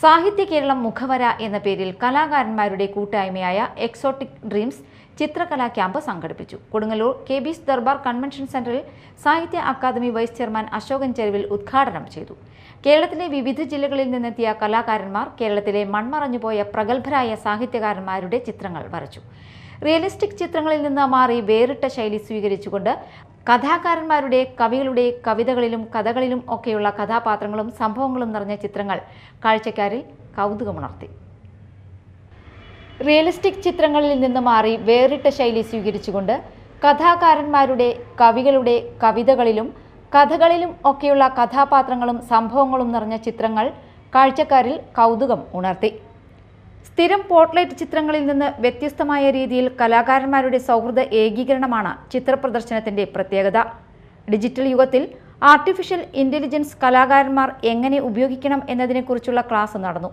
സാഹിത്യ കേരളം മുഖവര എന്ന പേരിൽ കലാകാരന്മാരുടെ കൂട്ടായ്മയായ എക്സോട്ടിക് ഡ്രീംസ് ചിത്രകലാ ക്യാമ്പ് സംഘടിപ്പിച്ചു. Kodungallur K Bees Darbar convention സെന്ററിൽ സാഹിത്യ അക്കാദമി വൈസ് ചെയർമാൻ അശോകൻ ചെരുവിൽ ഉദ്ഘാടനം ചെയ്തു. കേരളത്തിലെ വിവിധ ജില്ലകളിൽ നിന്നെത്തിയ കലാകാരന്മാർ കേരളത്തിലെ മൺമറഞ്ഞുപോയ പ്രഗത്ഭരായ സാഹിത്യകാരന്മാരുടെ ചിത്രങ്ങൾ വരച്ചു. റിയലിസ്റ്റിക് ചിത്രങ്ങളിൽ നിന്ന് മാറി വേറിട്ട ശൈലി സ്വീകരിച്ചുകൊണ്ട് കഥാകാരന്മാരുടെ കവികളുടെ കവിതകളിലും കഥകളിലും ഒക്കെയുള്ള കഥാപാത്രങ്ങളും സംഭവങ്ങളും നിറഞ്ഞ ചിത്രങ്ങൾ കാഴ്ചക്കാരിൽ കൗതുകമുണർത്തി. റിയലിസ്റ്റിക് ചിത്രങ്ങളിൽ നിന്ന് മാറി വേറിട്ട ശൈലി സ്വീകരിച്ചുകൊണ്ട് കഥാകാരന്മാരുടെ കവികളുടെ കവിതകളിലും കഥകളിലും ഒക്കെയുള്ള കഥാപാത്രങ്ങളും സംഭവങ്ങളും നിറഞ്ഞ ചിത്രങ്ങൾ കാഴ്ചക്കാരിൽ കൗതുകം ഉണർത്തി. സ്ഥിരം പോർട്ട്ലൈറ്റ് ചിത്രങ്ങളിൽ നിന്ന് വ്യത്യസ്തമായ രീതിയിൽ കലാകാരന്മാരുടെ സൗഹൃദ ഏകീകരണമാണ് ചിത്രപ്രദർശനത്തിന്റെ പ്രത്യേകത. ഡിജിറ്റൽ യുഗത്തിൽ ആർട്ടിഫിഷ്യൽ ഇന്റലിജൻസ് കലാകാരന്മാർ എങ്ങനെ ഉപയോഗിക്കണം എന്നതിനെക്കുറിച്ചുള്ള ക്ലാസ് നടന്നു.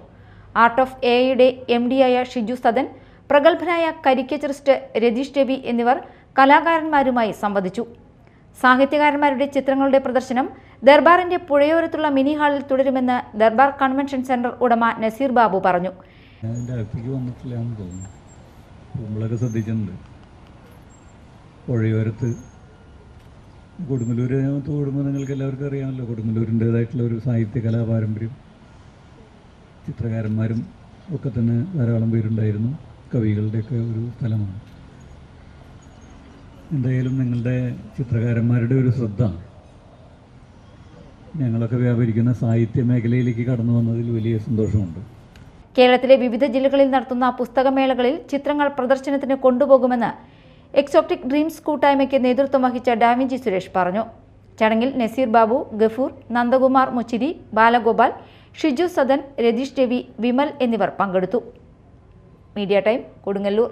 ആർട്ട് ഓഫ് എയുടെ എം ഡിയായ ഷിജു സദൻ പ്രഗത്ഭനായ കരിക്കേച്ചറിസ്റ്റ് രതീഷ് രവി എന്നിവർ കലാകാരന്മാരുമായി സംവദിച്ചു. സാഹിത്യകാരന്മാരുടെ ചിത്രങ്ങളുടെ പ്രദർശനം ദർബാറിന്റെ പുഴയോരത്തുള്ള മിനി ഹാളിൽ തുടരുമെന്ന് ദർബാർ കൺവെൻഷൻ സെന്റർ ഉടമ നസീർ ബാബു പറഞ്ഞു. ഞാൻ എന്റെ അടുത്തേക്ക് വന്നിട്ടില്ല എന്ന് തോന്നുന്നു. നമ്മളൊക്കെ ശ്രദ്ധിച്ചിട്ടുണ്ട്. പുഴയോരത്ത് കൊടുങ്ങല്ലൂർ തോടുമ്പോൾ നിങ്ങൾക്ക് എല്ലാവർക്കും അറിയാമല്ലോ. കൊടുങ്ങല്ലൂരിന്റേതായിട്ടുള്ള ഒരു സാഹിത്യ കലാപാരമ്പര്യം. ചിത്രകാരന്മാരും ഒക്കെ തന്നെ ധാരാളം പേരുണ്ടായിരുന്നു. കവികളുടെയൊക്കെ ഒരു സ്ഥലമാണ്. എന്തായാലും നിങ്ങളുടെ ചിത്രകാരന്മാരുടെ ഒരു ശ്രദ്ധ. ഞങ്ങളൊക്കെ വ്യാപരിക്കുന്ന സാഹിത്യ മേഖലയിലേക്ക് കടന്നു വന്നതിൽ വലിയ സന്തോഷമുണ്ട്. കേരളത്തിലെ വിവിധ ജില്ലകളിൽ നടത്തുന്ന പുസ്തകമേളകളിൽ ചിത്രങ്ങൾ പ്രദർശനത്തിന് കൊണ്ടുപോകുമെന്ന് എക്സോപ്റ്റിക് ഡ്രീംസ് കൂട്ടായ്മയ്ക്ക് നേതൃത്വം വഹിച്ച ഡാവിഞ്ചി സുരേഷ് പറഞ്ഞു. ചടങ്ങിൽ നസീർ ബാബു ഗഫൂർ നന്ദകുമാർ മുച്ചിരി ബാലഗോപാൽ ഷിജു സദൻ രതീഷ് രവി വിമൽ എന്നിവർ പങ്കെടുത്തു. Media time Kodungallur.